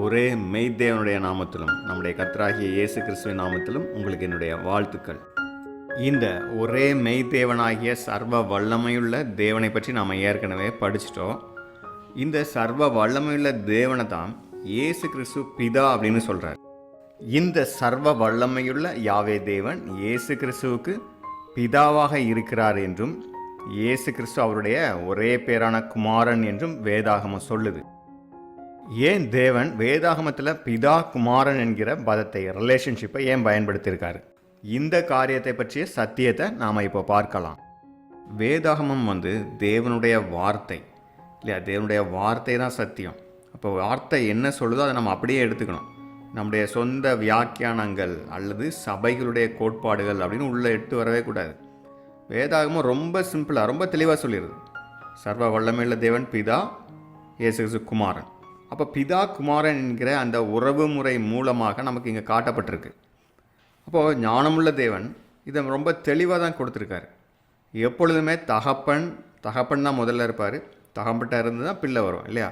ஒரே மெய்தேவனுடைய நாமத்திலும் நம்முடைய கர்த்தராகிய இயேசு கிறிஸ்துவின் நாமத்திலும் உங்களுக்கு என்னுடைய வாழ்த்துக்கள். இந்த ஒரே மெய்தேவனாகிய சர்வ வல்லமையுள்ள தேவனை பற்றி நாம் ஏற்கனவே படிச்சிட்டோம். இந்த சர்வ வல்லமையுள்ள தேவனை தான் இயேசு கிறிஸ்து பிதா அப்படின்னு சொல்கிறார் இந்த சர்வ வல்லமையுள்ள யாவே தேவன் இயேசு கிறிஸ்துவுக்கு பிதாவாக இருக்கிறார் என்றும் இயேசு கிறிஸ்து அவருடைய ஒரே பேரான குமாரன் என்றும் வேதாகமம் சொல்லுது. ஏன் தேவன் வேதாகமத்தில் பிதா குமாரன் என்கிற பதத்தை ரிலேஷன்ஷிப்பை ஏன் பயன்படுத்தியிருக்காரு? இந்த காரியத்தை பற்றிய சத்தியத்தை நாம் இப்போ பார்க்கலாம். வேதாகமம் வந்து தேவனுடைய வார்த்தை. இல்லையா? தேவனுடைய வார்த்தை தான் சத்தியம். அப்போ வார்த்தை என்ன சொல்லுதோ அதை நம்ம அப்படியே எடுத்துக்கணும். நம்முடைய சொந்த வியாக்கியானங்கள் அல்லது சபைகளுடைய கோட்பாடுகள் அப்படின்னு உள்ளே எடுத்து வரவே கூடாது. வேதாகமம் ரொம்ப சிம்பிளாக ரொம்ப தெளிவாக சொல்லிடுது சர்வ வல்லமையுள்ள தேவன் பிதா இயேசு குமாரன். அப்போ பிதா குமாரன் என்கிற அந்த உறவு முறை மூலமாக நமக்கு இங்கே காட்டப்பட்டிருக்கு. அப்போது ஞானமுள்ள தேவன் இதை ரொம்ப தெளிவாக தான் கொடுத்துருக்காரு. எப்பொழுதுமே தகப்பன் தகப்பன் தான் முதல்ல இருப்பார். தகப்பட்ட இருந்து தான் பிள்ளை வரும் இல்லையா?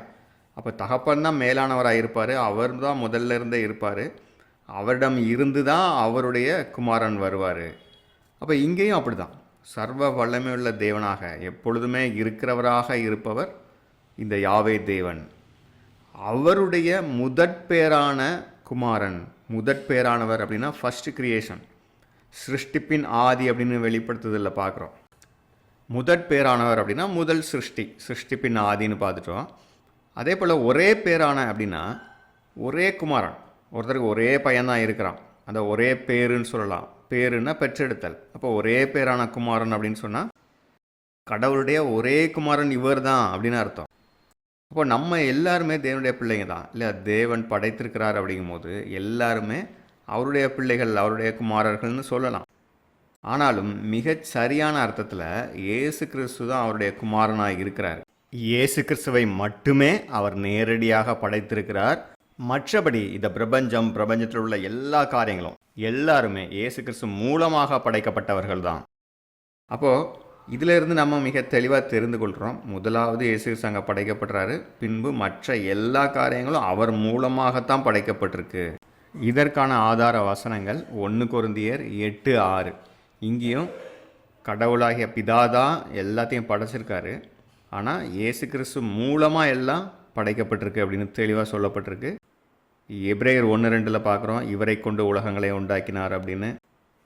அப்போ தகப்பன் தான் மேலானவராக இருப்பார். அவர் தான் முதல்ல இருந்தே இருப்பார். அவரிடம் இருந்து தான் அவருடைய குமாரன் வருவார். அப்போ இங்கேயும் அப்படி தான் சர்வ வல்லமையுள்ள தேவனாக எப்பொழுதுமே இருக்கிறவராக இருப்பவர் இந்த யாவே தேவன். அவருடைய முதற்பேரான குமாரன் முதற்பேரானவர் அப்படின்னா ஃபர்ஸ்ட் கிரியேஷன் சிருஷ்டிப்பின் ஆதி அப்படின்னு வெளிப்படுத்துதலில் பார்க்குறோம். முதற் பேரானவர் அப்படின்னா முதல் சிருஷ்டி சிருஷ்டிப்பின் ஆதின்னு பார்த்துட்டோம். அதே போல் ஒரே பேரான அப்படின்னா ஒரே குமாரன். ஒருத்தருக்கு ஒரே பையன்தான் இருக்கிறான். அந்த ஒரே பேருன்னு சொல்லலாம். பேருன்னா பெற்றெடுத்தல். அப்போ ஒரே பேரான குமாரன் அப்படின்னு சொன்னால் கடவுளுடைய ஒரே குமாரன் இவர் தான் அப்படின்னு அர்த்தம். அப்போ நம்ம எல்லாருமே தேவனுடைய பிள்ளைங்க தான். இல்லை தேவன் படைத்திருக்கிறார் அப்படிங்கும்போது எல்லாருமே அவருடைய பிள்ளைகள் அவருடைய குமாரர்கள்னு சொல்லலாம். ஆனாலும் மிகச் சரியான அர்த்தத்தில் இயேசு கிறிஸ்து தான் அவருடைய குமாரனாக இருக்கிறார். இயேசு கிறிஸ்துவை மட்டுமே அவர் நேரடியாக படைத்திருக்கிறார். மற்றபடி இந்த பிரபஞ்சம் பிரபஞ்சத்தில் உள்ள எல்லா காரியங்களும் எல்லாருமே இயேசு கிறிஸ்து மூலமாக படைக்கப்பட்டவர்கள் தான். அப்போது இதிலிருந்து நம்ம மிக தெளிவாக தெரிந்து கொள்கிறோம். முதலாவது இயேசு அங்கே படைக்கப்படுறாரு. பின்பு மற்ற எல்லா காரியங்களும் அவர் மூலமாகத்தான் படைக்கப்பட்டிருக்கு. இதற்கான ஆதார வசனங்கள் ஒன்று குருந்தியர் எட்டு ஆறு. இங்கேயும் கடவுளாகிய பிதா தான் எல்லாத்தையும் படைச்சிருக்காரு. ஆனால் இயேசு கிறிஸ்து மூலமாக எல்லாம் படைக்கப்பட்டிருக்கு அப்படின்னு தெளிவாக சொல்லப்பட்டிருக்கு. எப்ரேயர் ஒன்று ரெண்டில் பார்க்குறோம். இவரை கொண்டு உலகங்களை உண்டாக்கினார் அப்படின்னு.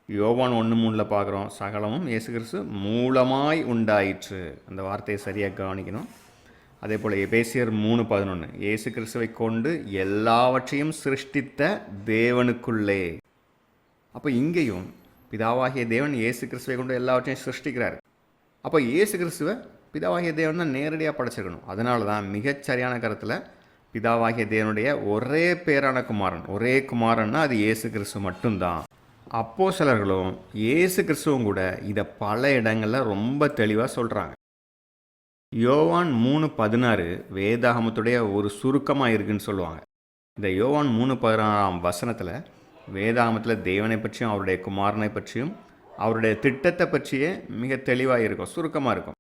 யோவான் ஒன்று மூணில் பார்க்குறோம். சகலமும் இயேசு கிறிஸ்து மூலமாய் உண்டாயிற்று. அந்த வார்த்தையை சரியாக கவனிக்கணும். அதே போல் எபேசியர் மூணு பதினொன்று இயேசு கிறிஸ்துவை கொண்டு எல்லாவற்றையும் சிருஷ்டித்த தேவனுக்குள்ளே. அப்போ இங்கேயும் பிதாவாகிய தேவன் இயேசு கிறிஸ்துவை கொண்டு எல்லாவற்றையும் சிருஷ்டிக்கிறார். அப்போ இயேசு கிறிஸ்துவை பிதாவாகிய தேவன் தான் நேரடியாக படைச்சிருக்கணும். அதனால தான் மிகச்சரியான கருத்தில் பிதாவாகிய தேவனுடைய ஒரே பேரான குமாரன். ஒரே குமாரன்னா அது இயேசு கிறிஸ்து மட்டும்தான். அப்போ சிலர்களும் இயேசு கிறிஸ்துவும் கூட இதை பல இடங்களில் ரொம்ப தெளிவாக சொல்கிறாங்க யோவான் மூணு பதினாறு வேதாகமத்துடைய ஒரு சுருக்கமாக இருக்குன்னு சொல்லுவாங்க. இந்த யோவான் மூணு பதினாறாம் வசனத்தில் வேதாகமத்தில் தேவனை பற்றியும் அவருடைய குமாரனை பற்றியும் அவருடைய திட்டத்தை பற்றியே மிக தெளிவாக இருக்கும் சுருக்கமாக இருக்கும்.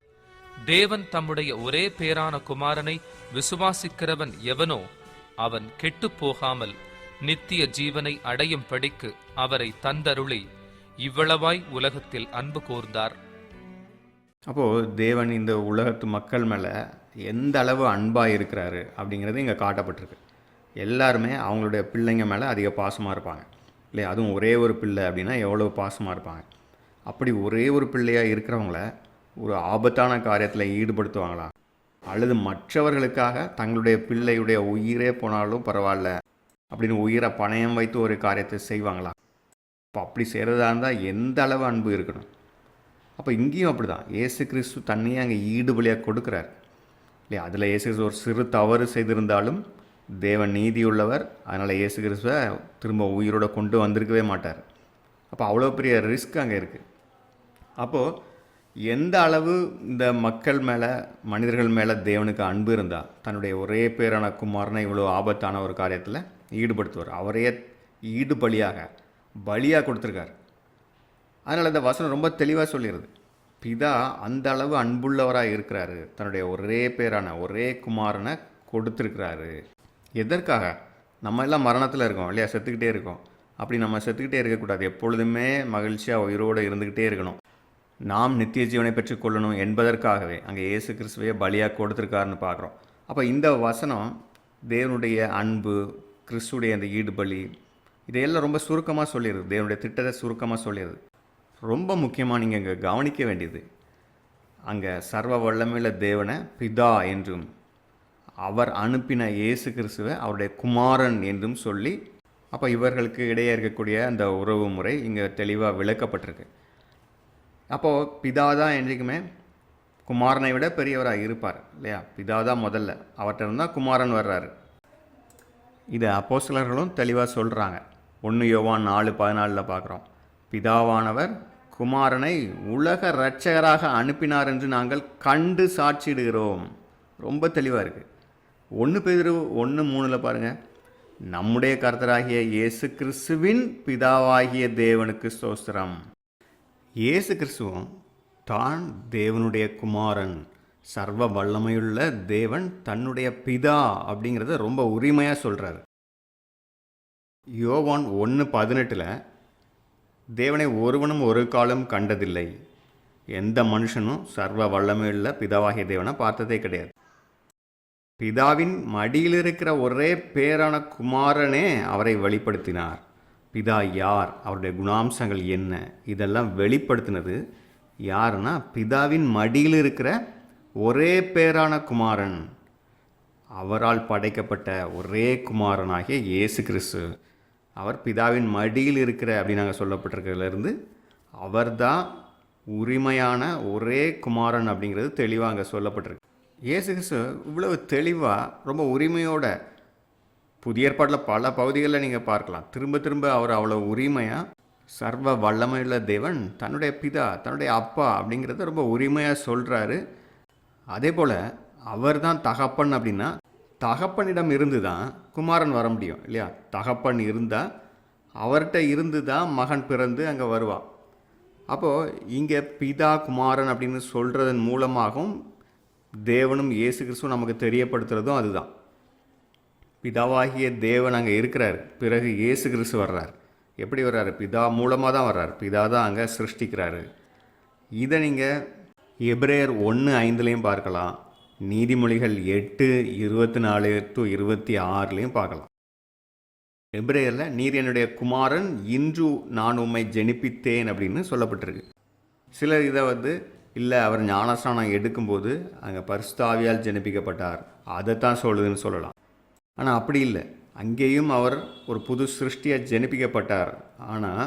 தேவன் தம்முடைய ஒரே பேரான குமாரனை விசுவாசிக்கிறவன் எவனோ அவன் கெட்டுப் போகாமல் நித்திய ஜீவனை அடையும் படிக்கு அவரை தந்தருளி இவ்வளவாய் உலகத்தில் அன்பு கூர்ந்தார். அப்போது தேவன் இந்த உலகத்து மக்கள் மேலே எந்த அளவு அன்பாக இருக்கிறாரு அப்படிங்கிறது இங்கே காட்டப்பட்டிருக்கு. எல்லாருமே அவங்களுடைய பிள்ளைங்க மேலே அதிக பாசமாக இருப்பாங்க. இல்லையா? அதுவும் ஒரே ஒரு பிள்ளை அப்படின்னா எவ்வளோ பாசமாக இருப்பாங்க. அப்படி ஒரே ஒரு பிள்ளையாக இருக்கிறவங்கள ஒரு ஆபத்தான காரியத்தில் ஈடுபடுத்துவாங்களா? அல்லது மற்றவர்களுக்காக தங்களுடைய பிள்ளையுடைய உயிரே போனாலும் பரவாயில்ல அப்படின்னு உயிரை பணயம் வைத்து ஒரு காரியத்தை செய்வாங்களா? அப்போ அப்படி செய்கிறதா இருந்தால் எந்த அளவு அன்பு இருக்கணும்? அப்போ இங்கேயும் அப்படி தான் ஏசு கிறிஸ்து தன்னையே அங்கே ஈடுபலியாக கொடுக்குறார். இல்லையா? அதில் ஏசு கிறிஸ்து ஒரு சிறு தவறு செய்திருந்தாலும் தேவன் நீதியுள்ளவர். அதனால் இயேசு கிறிஸ்துவை திரும்ப உயிரோட கொண்டு வந்திருக்கவே மாட்டார். அப்போ அவ்வளோ பெரிய ரிஸ்க் அங்கே இருக்குது அப்போது எந்த அளவு இந்த மக்கள் மேலே மனிதர்கள் மேலே தேவனுக்கு அன்பு இருந்தால் தன்னுடைய ஒரே பேரான குமாரனை இவ்வளோ ஆபத்தான ஒரு காரியத்தில் ஈடுபடுத்துவார். அவரையே ஈடு பலியாக பலியாக கொடுத்துருக்கார். அதனால் இந்த வசனம் ரொம்ப தெளிவாக சொல்லிடுது பிதா அந்த அளவு அன்புள்ளவராக இருக்கிறாரு. தன்னுடைய ஒரே பேரான ஒரே குமாரனை கொடுத்துருக்கிறாரு. எதற்காக? நம்ம எல்லாம் மரணத்தில் இருக்கோம் இல்லையா? செத்துக்கிட்டே இருக்கோம். அப்படி நம்ம செத்துக்கிட்டே இருக்கக்கூடாது. எப்பொழுதுமே மகிழ்ச்சியாக உயிரோடு இருந்துக்கிட்டே இருக்கணும். நாம் நித்திய ஜீவனை பெற்றுக்கொள்ளணும் என்பதற்காகவே அங்கே இயேசு கிறிஸ்துவையே பலியாக கொடுத்துருக்காருன்னு பார்க்குறோம். அப்போ இந்த வசனம் தேவனுடைய அன்பு கிறிஸ்துடைய அந்த ஈடுபலி இதையெல்லாம் ரொம்ப சுருக்கமாக சொல்லிடுது. தேவனுடைய திட்டத்தை சுருக்கமாக சொல்லிடுது. ரொம்ப முக்கியமாக நீங்கள் இங்கே கவனிக்க வேண்டியது அங்கே சர்வ வல்லமையுள்ள தேவனை பிதா என்றும் அவர் அனுப்பின இயேசு கிறிஸ்துவை அவருடைய குமாரன் என்றும் சொல்லி அப்போ இவர்களுக்கு இடையே இருக்கக்கூடிய அந்த உறவு முறை இங்கே தெளிவாக விளக்கப்பட்டிருக்கு. அப்போது பிதா தான் என்றைக்குமே குமாரனை விட பெரியவராக இருப்பார் இல்லையா? பிதா தான் முதல்ல. அவர்கிட்ட இருந்தால் குமாரன் வர்றாரு. இதை அப்போஸ்தலர்களும் தெளிவாக சொல்கிறாங்க ஒன்று யோவான் நாலு பதினாலில் பார்க்குறோம். பிதாவானவர் குமாரனை உலக இரட்சகராக அனுப்பினார் என்று நாங்கள் கண்டு சாட்சியிடுகிறோம். ரொம்ப தெளிவாக இருக்குது ஒன்று பேதிரு ஒன்று மூணில் பாருங்கள் நம்முடைய கர்த்தராகிய இயேசு கிறிஸ்துவின் பிதாவாகிய தேவனுக்கு சோஸ்திரம் இயேசு கிறிஸ்துவும் தான் தேவனுடைய குமாரன். சர்வ வல்லமையுள்ள தேவன் தன்னுடைய பிதா அப்படிங்கிறத ரொம்ப உரிமையாக சொல்கிறார் யோவான் ஒன்று பதினெட்டில் தேவனை ஒருவனும் ஒரு காலம் கண்டதில்லை. எந்த மனுஷனும் சர்வ வல்லமையுள்ள பிதாவாகிய தேவனை பார்த்ததே கிடையாது. பிதாவின் மடியில் இருக்கிற ஒரே பேரான குமாரனே அவரை வெளிப்படுத்தினார். பிதா யார்? அவருடைய குணாம்சங்கள் என்ன? இதெல்லாம் வெளிப்படுத்தினது யாருன்னா பிதாவின் மடியில் இருக்கிற ஒரே பேரான குமாரன். அவரால் படைக்கப்பட்ட ஒரே குமாரனாகிய இயேசு கிறிஸ்து அவர் பிதாவின் மடியில் இருக்கிற அப்படின்னு நாங்கள் சொல்லப்பட்டிருக்கிறதுலேருந்து அவர்தான் உரிமையான ஒரே குமாரன் அப்படிங்கிறது தெளிவாக அங்கே சொல்லப்பட்டிருக்கு. இயேசு கிறிஸ்து இவ்வளவு தெளிவாக ரொம்ப உரிமையோட புதிய ஏற்பாட்டில் பல பகுதிகளில் நீங்கள் பார்க்கலாம். திரும்ப திரும்ப அவர் அவ்வளோ உரிமையாக சர்வ வல்லமையுள்ள தேவன் தன்னுடைய பிதா தன்னுடைய அப்பா அப்படிங்கிறத ரொம்ப உரிமையாக சொல்கிறாரு அதே போல் அவர் தான் தகப்பன் அப்படின்னா தகப்பனிடம் இருந்து தான் குமாரன் வர முடியும் இல்லையா? தகப்பன் இருந்தால் அவர்கிட்ட இருந்து தான் மகன் பிறந்து அங்கே வருவான் அப்போது இங்கே பிதா குமாரன் அப்படின்னு சொல்கிறதன் மூலமாகவும் தேவனும் இயேசு கிறிஸ்துவும் நமக்கு தெரியப்படுத்துகிறதும் அதுதான். பிதாவாகிய தேவன் அங்கே இருக்கிறார். பிறகு இயேசு கிறிஸ்து வர்றார். எப்படி வர்றாரு? பிதா மூலமாக தான் வர்றார். பிதா தான் அங்கே சிருஷ்டிக்கிறாரு. இதை நீங்கள் எப்ரேயர் ஒன்று ஐந்துலேயும் பார்க்கலாம். நீதிமொழிகள் எட்டு இருபத்தி நாலு டு இருபத்தி ஆறுலேயும் பார்க்கலாம். எப்ரேயரில் நீர் என்னுடைய குமாரன் இன்று நான் உம்மை ஜெனிப்பித்தேன் அப்படின்னு சொல்லப்பட்டிருக்கு. சிலர் இதை வந்து இல்லை அவர் ஞானஸ்நானம் எடுக்கும்போது அங்கே பரிசுத்தாவியால் ஜெனிப்பிக்கப்பட்டார். அதைத்தான் சொல்லுதுன்னு சொல்லலாம். ஆனால் அப்படி இல்லை. அங்கேயும் அவர் ஒரு புது சிருஷ்டியாக ஜெனிப்பிக்கப்பட்டார். ஆனால்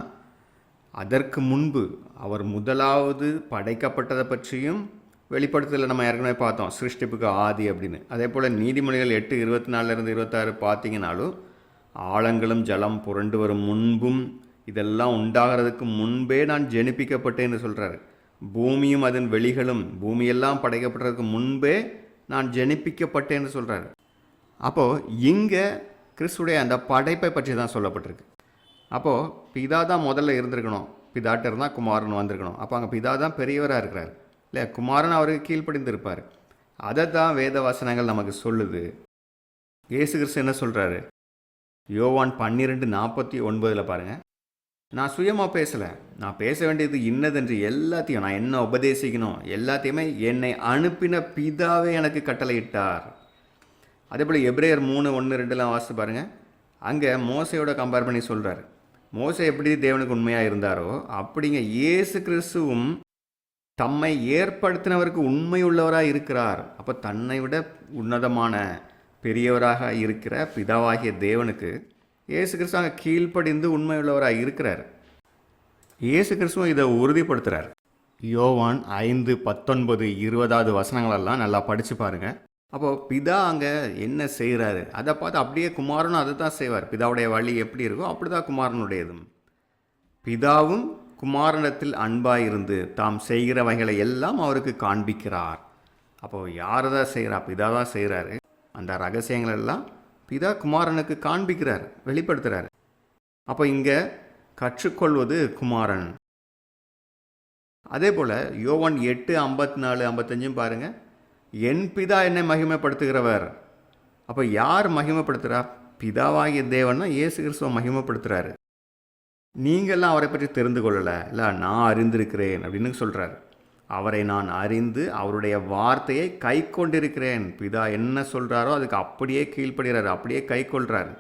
அதற்கு முன்பு அவர் முதலாவது படைக்கப்பட்டதை பற்றியும் வெளிப்படுத்தலை நம்ம ஏற்கனவே பார்த்தோம் சிருஷ்டிப்புக்கு ஆதி அப்படின்னு. அதே போல் நீதிமொழிகள் எட்டு இருபத்தி நாலுலேருந்து இருபத்தாறு பார்த்தீங்கனாலும் ஆழங்களும் ஜலம் புரண்டு வரும் முன்பும் இதெல்லாம் உண்டாகிறதுக்கு முன்பே நான் ஜெனிப்பிக்கப்பட்டேன்னு சொல்கிறாரு பூமியும் அதன் வெளிகளும் பூமியெல்லாம் படைக்கப்பட்டதுக்கு முன்பே நான் ஜெனிப்பிக்கப்பட்டேன்னு சொல்கிறாரு அப்போது இங்கே கிறிஸ்துடைய அந்த படைப்பை பற்றி தான் சொல்லப்பட்டிருக்கு. அப்போது பிதா தான் முதல்ல இருந்திருக்கணும். பிதாட்ட இருந்தால் குமாரன் வந்திருக்கணும். அப்போ அங்கே பிதா தான் பெரியவராக இருக்கிறார். இல்லை குமாரன் அவருக்கு கீழ்ப்படிந்திருப்பார். அதை தான் வேத வசனங்கள் நமக்கு சொல்லுது. இயேசு கிறிஸ்து என்ன சொல்கிறாரு யோவான் பன்னிரெண்டு நாற்பத்தி ஒன்பதில் பாருங்கள் நான் சுயமாக பேசலை. நான் பேச வேண்டியது இன்னதென்று எல்லாத்தையும் நான் என்ன உபதேசிக்கணும்? எல்லாத்தையுமே என்னை அனுப்பின பிதாவே எனக்கு கட்டளையிட்டார். அதே போல் எப்ரேயர் மூணு ஒன்று ரெண்டுலாம் வாசித்து பாருங்கள் அங்கே மோசையோட கம்பேர் பண்ணி சொல்கிறாரு மோசை எப்படி தேவனுக்கு உண்மையாக இருந்தாரோ அப்படிங்க இயேசு கிறிஸ்துவும் தம்மை ஏற்படுத்தினவருக்கு உண்மையுள்ளவராக இருக்கிறார். அப்போ தன்னை விட உன்னதமான பெரியவராக இருக்கிற பிதாவாகிய தேவனுக்கு இயேசு கிறிஸ்துவ அங்கே கீழ்ப்படிந்து உண்மையுள்ளவராக இருக்கிறார். இயேசு கிறிஸ்துவும் இதை உறுதிப்படுத்துகிறார் யோவான் ஐந்து பத்தொன்பது இருபதாவது வசனங்களெல்லாம் நல்லா படித்து பாருங்கள் அப்போது பிதா அங்கே என்ன செய்கிறாரு அதை பார்த்து அப்படியே குமாரனும் அதை தான் செய்வார். பிதாவுடைய வழி எப்படி இருக்கோ அப்படி தான் குமாரனுடையதும். பிதாவும் குமாரனிடத்தில் அன்பாக இருந்து தாம் செய்கிறவைகளை எல்லாம் அவருக்கு காண்பிக்கிறார். அப்போது யார் தான் செய்கிறா பிதா தான் செய்கிறாரு அந்த ரகசியங்கள் எல்லாம் பிதா குமாரனுக்கு காண்பிக்கிறார் வெளிப்படுத்துகிறார் அப்போ இங்கே கற்றுக்கொள்வது குமாரன். அதே போல் யோவான் எட்டு ஐம்பத்தி நாலு ஐம்பத்தஞ்சும் பாருங்கள் என் பிதா என்னை மகிமைப்படுத்துகிறவர். அப்போ யார் மகிமைப்படுத்துகிறா பிதாவாகிய தேவன்னா இயேசு கிறிஸ்துவ மகிமைப்படுத்துகிறாரு நீங்கள்லாம் அவரை பற்றி தெரிந்து கொள்ளலை. இல்லை நான் அறிந்திருக்கிறேன் அப்படின்னு சொல்கிறாரு அவரை நான் அறிந்து அவருடைய வார்த்தையை கை கொண்டிருக்கிறேன். பிதா என்ன சொல்கிறாரோ அதுக்கு அப்படியே கீழ்ப்படுகிறார். அப்படியே கை கொள்கிறார்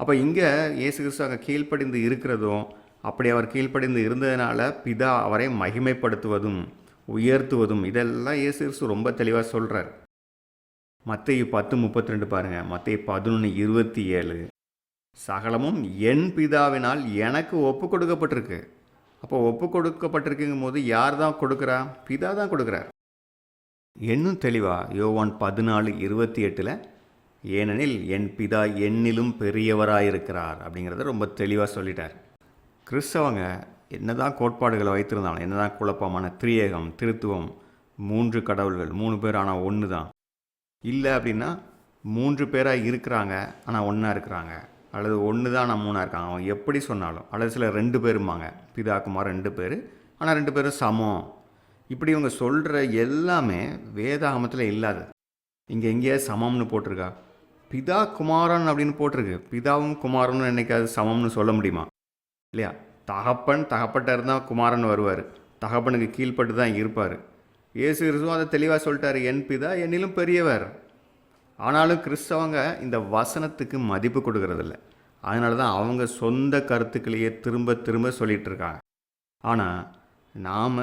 அப்போ இங்கே இயேசு கிறிஸ்து அங்கே கீழ்ப்படிந்து இருக்கிறதும் அப்படி அவர் கீழ்ப்படிந்து இருந்ததுனால பிதா அவரை மகிமைப்படுத்துவதும் உயர்த்துவதும் இதெல்லாம் இயேசு கிறிஸ்து ரொம்ப தெளிவாக சொல்கிறார் மத்திய பத்து முப்பத்தி ரெண்டு பாருங்கள் மத்திய பதினொன்று இருபத்தி ஏழு சகலமும் என் பிதாவினால் எனக்கு ஒப்பு கொடுக்கப்பட்டிருக்கு. அப்போ ஒப்பு கொடுக்கப்பட்டிருக்குங்கும் போது யார் தான் கொடுக்குறா? பிதா தான் கொடுக்குறார். இன்னும் தெளிவாக யோவான் பதினாலு இருபத்தி எட்டில் ஏனெனில் என் பிதா என்னிலும் பெரியவராயிருக்கிறார் அப்படிங்கிறத ரொம்ப தெளிவாக சொல்லிட்டார். கிறிஸ்தவங்க என்னதான் கோட்பாடுகளை வைத்திருந்தாலும் என்னதான் குழப்பமான திரியேகம் திருத்துவம் மூன்று கடவுள்கள் மூணு பேர் ஆனால் ஒன்று தான் இல்லை அப்படின்னா மூன்று பேராக இருக்கிறாங்க ஆனால் ஒன்றா இருக்கிறாங்க. அல்லது ஒன்று தான் ஆனால் மூணாக இருக்காங்க. அவன் எப்படி சொன்னாலும். அல்லது சில ரெண்டு பேருமாங்க பிதா குமார் ரெண்டு பேர் ஆனால் ரெண்டு பேரும் சமம். இப்படி இவங்க சொல்கிற எல்லாமே வேதாகமத்தில் இல்லாது. இங்கே எங்கேயா சமம்னு போட்டிருக்கா? பிதா குமாரன் அப்படின்னு போட்டிருக்கு. பிதாவும் குமாரனும் என்னைக்காவது சமம்னு சொல்ல முடியுமா? இல்லையா? தகப்பன் தகப்பட்டார் தான் குமாரன் வருவார். தகப்பனுக்கு கீழ்ப்பட்டு தான் இருப்பார். இயேசு கிறிஸ்துவும் அதை தெளிவாக சொல்லிட்டார் என் பிதா என்னிலும் பெரியவர். ஆனாலும் கிறிஸ்தவங்க இந்த வசனத்துக்கு மதிப்பு கொடுக்கறதில்ல. அதனால தான் அவங்க சொந்த கருத்துக்களையே திரும்ப திரும்ப சொல்லிகிட்டு இருக்காங்க ஆனால் நாம்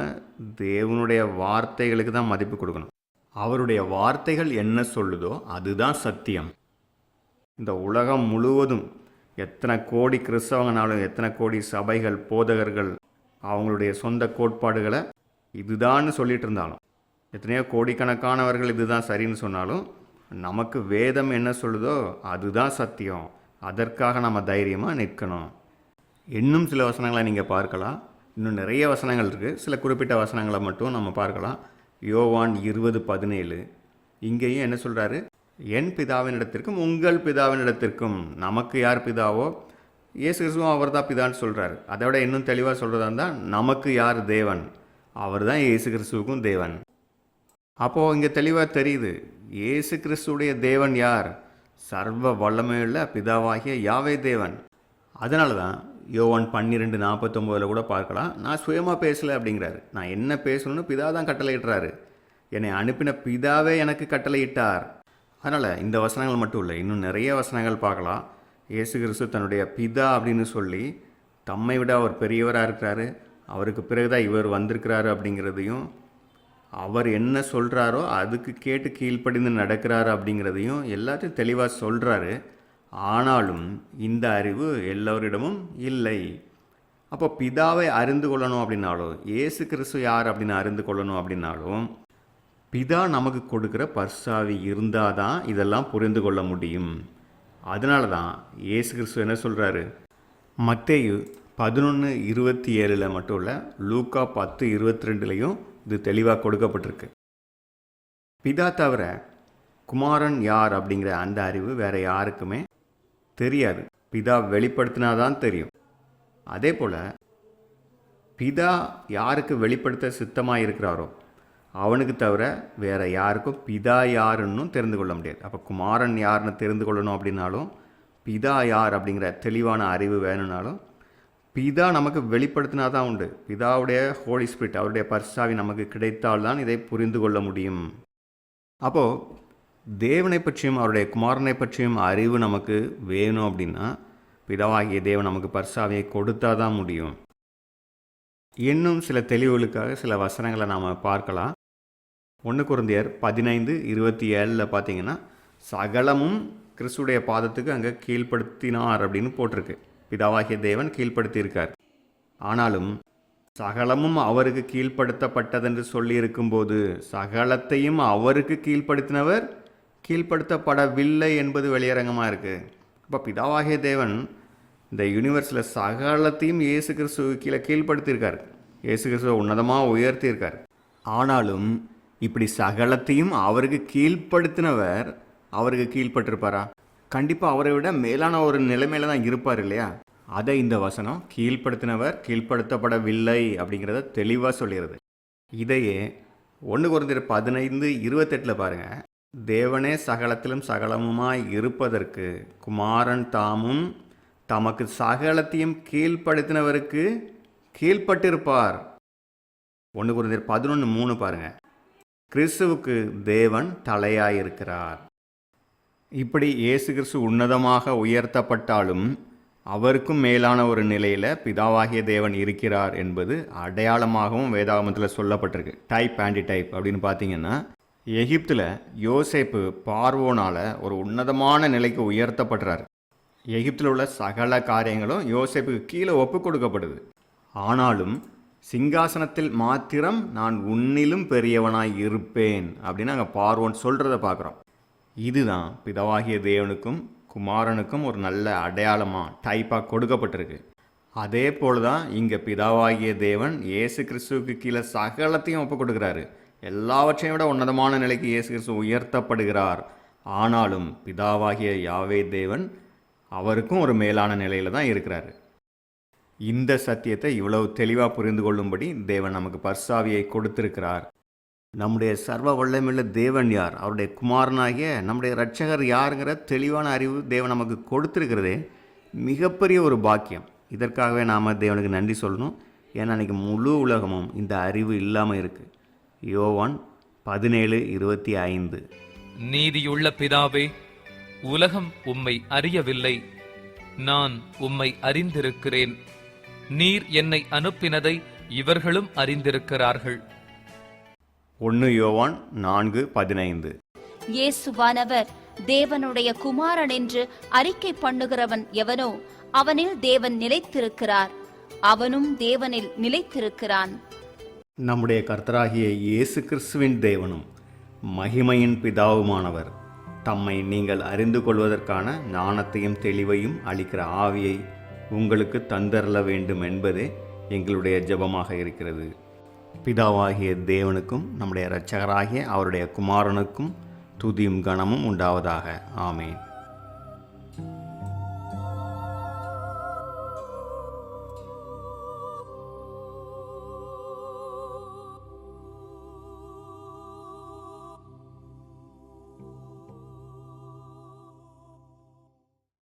தேவனுடைய வார்த்தைகளுக்கு தான் மதிப்பு கொடுக்கணும். அவருடைய வார்த்தைகள் என்ன சொல்லுதோ அதுதான் சத்தியம். இந்த உலகம் முழுவதும் எத்தனை கோடி கிறிஸ்தவங்கனாலும் எத்தனை கோடி சபைகள் போதகர்கள் அவங்களுடைய சொந்த கோட்பாடுகளை இதுதான்னு சொல்லிட்டு இருந்தாலும் எத்தனையோ கோடிக்கணக்கானவர்கள் இதுதான் சரின்னு சொன்னாலும் நமக்கு வேதம் என்ன சொல்லுதோ அதுதான் சத்தியம். அதற்காக நம்ம தைரியமாக நிற்கணும். இன்னும் சில வசனங்களை நீங்கள் பார்க்கலாம். இன்னும் நிறைய வசனங்கள் இருக்குது சில குறிப்பிட்ட வசனங்களை மட்டும் நம்ம பார்க்கலாம். யோவான் இருபது பதினேழு. இங்கேயும் என்ன சொல்கிறாரு என் பிதாவினிடத்திற்கும் உங்கள் பிதாவினிடத்திற்கும் நமக்கு யார் பிதாவோ? இயேசு கிறிஸ்துவும் அவர் தான் பிதான்னு சொல்கிறார் அதை விட இன்னும் தெளிவாக சொல்கிறதா இருந்தால் நமக்கு யார் தேவன்? அவர் தான் இயேசு கிறிஸ்துவுக்கும் தேவன். அப்போது இங்கே தெளிவாக தெரியுது இயேசு கிறிஸ்துடைய தேவன் யார்? சர்வ வல்லமையுள்ள பிதாவாகிய யாவே தேவன். அதனால தான் யோவான் பன்னிரெண்டு நாற்பத்தொம்போதில் கூட பார்க்கலாம் நான் சுயமாக பேசலை அப்படிங்கிறாரு. நான் என்ன பேசணும்னு பிதா தான் கட்டளையிடுறாரு. என்னை அனுப்பின பிதாவே எனக்கு கட்டளையிட்டார். அதனால் இந்த வசனங்கள் மட்டும் இல்லை இன்னும் நிறைய வசனங்கள் பார்க்கலாம். இயேசு கிறிஸ்து தன்னுடைய பிதா அப்படின்னு சொல்லி தம்மை விட அவர் பெரியவராக இருக்கிறாரு. அவருக்கு பிறகுதான் இவர் வந்திருக்கிறாரு அப்படிங்கிறதையும் அவர் என்ன சொல்கிறாரோ அதுக்கு கேட்டு கீழ்ப்படிந்து நடக்கிறாரு அப்படிங்கிறதையும் எல்லாத்தையும் தெளிவாக சொல்கிறாரு ஆனாலும் இந்த அறிவு எல்லோரிடமும் இல்லை. அப்போ பிதாவை அறிந்து கொள்ளணும் அப்படின்னாலும் இயேசு கிறிஸ்து யார் அப்படின்னு அறிந்து கொள்ளணும் அப்படின்னாலும் பிதா நமக்கு கொடுக்குற பர்சாவி இருந்தால் தான் இதெல்லாம் புரிந்து கொள்ள முடியும். அதனால தான் இயேசு கிறிஸ்து என்ன சொல்கிறாரு மத்தேயு பதினொன்று இருபத்தி ஏழில் மட்டும் இல்லை லூக்கா பத்து இருபத்தி ரெண்டுலேயும் இது தெளிவாக கொடுக்கப்பட்டிருக்கு. பிதா தவிர குமாரன் யார் அப்படிங்கிற அந்த அறிவு வேறு யாருக்குமே தெரியாது. பிதா வெளிப்படுத்தினாதான் தெரியும். அதே போல் பிதா யாருக்கு வெளிப்படுத்த சித்தமாக இருக்கிறாரோ அவனுக்கு தவிர வேறு யாருக்கும் பிதா யாருன்னு தெரிந்து கொள்ள முடியாது. அப்போ குமாரன் யாருன்னு தெரிந்து கொள்ளணும் அப்படின்னாலும் பிதா யார் அப்படிங்கிற தெளிவான அறிவு வேணும்னாலும் பிதா நமக்கு வெளிப்படுத்தினா தான் உண்டு. பிதாவுடைய ஹோலி ஸ்பிரிட் அவருடைய பர்சாவி நமக்கு கிடைத்தால்தான் இதை புரிந்து கொள்ள முடியும். அப்போது தேவனை பற்றியும் அவருடைய குமாரனை பற்றியும் அறிவு நமக்கு வேணும் அப்படின்னா பிதாவாகிய தேவன் நமக்கு பர்சாவியை கொடுத்தா தான் முடியும். இன்னும் சில தெளிவுகளுக்காக சில வசனங்களை நாம் பார்க்கலாம். ஒன்று குருந்தியர் பதினைந்து இருபத்தி ஏழில் பார்த்தீங்கன்னா சகலமும் கிறிஸ்துடைய பாதத்துக்கு அங்கே கீழ்ப்படுத்தினார் அப்படின்னு போட்டிருக்கு. பிதாவாகிய தேவன் கீழ்ப்படுத்தியிருக்கார். ஆனாலும் சகலமும் அவருக்கு கீழ்ப்படுத்தப்பட்டதென்று சொல்லியிருக்கும்போது சகலத்தையும் அவருக்கு கீழ்ப்படுத்தினவர் கீழ்ப்படுத்தப்படவில்லை என்பது வெளியரங்கமாக இருக்குது இப்போ பிதாவாகிய தேவன் இந்த யூனிவர்ஸில் சகலத்தையும் இயேசு கிறிஸ்துவ கீழே கீழ்ப்படுத்தியிருக்கார். இயேசு கிறிஸ்துவ உன்னதமாக உயர்த்தியிருக்கார். ஆனாலும் இப்படி சகலத்தையும் அவருக்கு கீழ்ப்படுத்தினவர் அவருக்கு கீழ்ப்பட்டிருப்பாரா? கண்டிப்பாக அவரை விட மேலான ஒரு நிலைமையில தான் இருப்பார் இல்லையா? அதை இந்த வசனம் கீழ்ப்படுத்தினவர் கீழ்ப்படுத்தப்படவில்லை அப்படிங்கிறத தெளிவாக சொல்லிடுது. இதையே ஒன்று குறைந்த பதினைந்து இருபத்தெட்டில் பாருங்கள் தேவனே சகலத்திலும் சகலமுமாய் இருப்பதற்கு குமாரன் தாமும் தமக்கு சகலத்தையும் கீழ்ப்படுத்தினவருக்கு கீழ்ப்பட்டிருப்பார். ஒன்று குருந்தர் பதினொன்று மூணு பாருங்கள் கிறிஸ்துவுக்கு தேவன் தலையாயிருக்கிறார். இப்படி இயேசு கிறிஸ்து உன்னதமாக உயர்த்தப்பட்டாலும் அவருக்கும் மேலான ஒரு நிலையில் பிதாவாகிய தேவன் இருக்கிறார் என்பது அடையாளமாகவும் வேதாகமத்தில் சொல்லப்பட்டிருக்கு. டைப் ஆன்டி டைப் அப்படின்னு பார்த்தீங்கன்னா எகிப்தில் யோசேப்பு பார்வோனால் ஒரு உன்னதமான நிலைக்கு உயர்த்தப்படுறார். எகிப்தில் உள்ள சகல காரியங்களும் யோசேப்புக்கு கீழே ஒப்பு கொடுக்கப்படுது. ஆனாலும் சிங்காசனத்தில் மாத்திரம் நான் உன்னிலும் பெரியவனாய் இருப்பேன் அப்படின்னு அங்கே பார்வோன் சொல்கிறத பார்க்குறோம். இதுதான் பிதவாகிய தேவனுக்கும் குமாரனுக்கும் ஒரு நல்ல அடையாளமாக டைப்பாக கொடுக்கப்பட்டிருக்கு. அதே போல தான் இங்கே பிதாவாகிய தேவன் இயேசு கிறிஸ்துவுக்கு கீழே சகலத்தையும் ஒப்புக் கொடுக்குறாரு. எல்லாவற்றையும் விட உன்னதமான நிலைக்கு இயேசு கிறிஸ்து உயர்த்தப்படுகிறார். ஆனாலும் பிதாவாகிய யாவே தேவன் அவருக்கும் ஒரு மேலான நிலையில் தான் இருக்கிறாரு. இந்த சத்தியத்தை இவ்வளவு தெளிவாக புரிந்து கொள்ளும்படி தேவன் நமக்கு பர்சாவியை கொடுத்திருக்கிறார். நம்முடைய சர்வ வல்லமையுள்ள தேவன் யார்? அவருடைய குமாரனாகிய நம்முடைய ரட்சகர் யாருங்கிற தெளிவான அறிவு தேவன் நமக்கு கொடுத்துருக்கிறதே மிகப்பெரிய ஒரு பாக்கியம். இதற்காகவே நாம் தேவனுக்கு நன்றி சொல்லணும். ஏன்னா அன்றைக்கி முழு உலகமும் இந்த அறிவு இல்லாமல் இருக்குது யோவான் பதினேழு இருபத்தி ஐந்து. நீதியுள்ள பிதாவே உலகம் உம்மை அறியவில்லை. நான் உம்மை அறிந்திருக்கிறேன். நீர் என்னை அனுப்பினதை இவர்களும் அறிந்திருக்கிறார்கள். ஒன்று யோவான் நான்கு பதினைந்து. இயேசுவானவர் தேவனுடைய குமாரன் என்று அறிக்கை பண்ணுகிறவன் எவனோ அவனில் தேவன் நிலைத்திருக்கிறார். அவனும் தேவனில் நிலைத்திருக்கிறான். நம்முடைய கர்த்தராகிய இயேசு கிறிஸ்துவின் தேவனும் மகிமையின் பிதாவுமானவர் தம்மை நீங்கள் அறிந்து கொள்வதற்கான ஞானத்தையும் தெளிவையும் அளிக்கிற ஆவியை உங்களுக்கு தந்தரல வேண்டும் என்பதே எங்களுடைய ஜெபமாக இருக்கிறது. பிதாவாகிய தேவனுக்கும் நம்முடைய இரட்சகராகிய அவருடைய குமாரனுக்கும் துதியும் கணமும் உண்டாவதாக. ஆமேன்.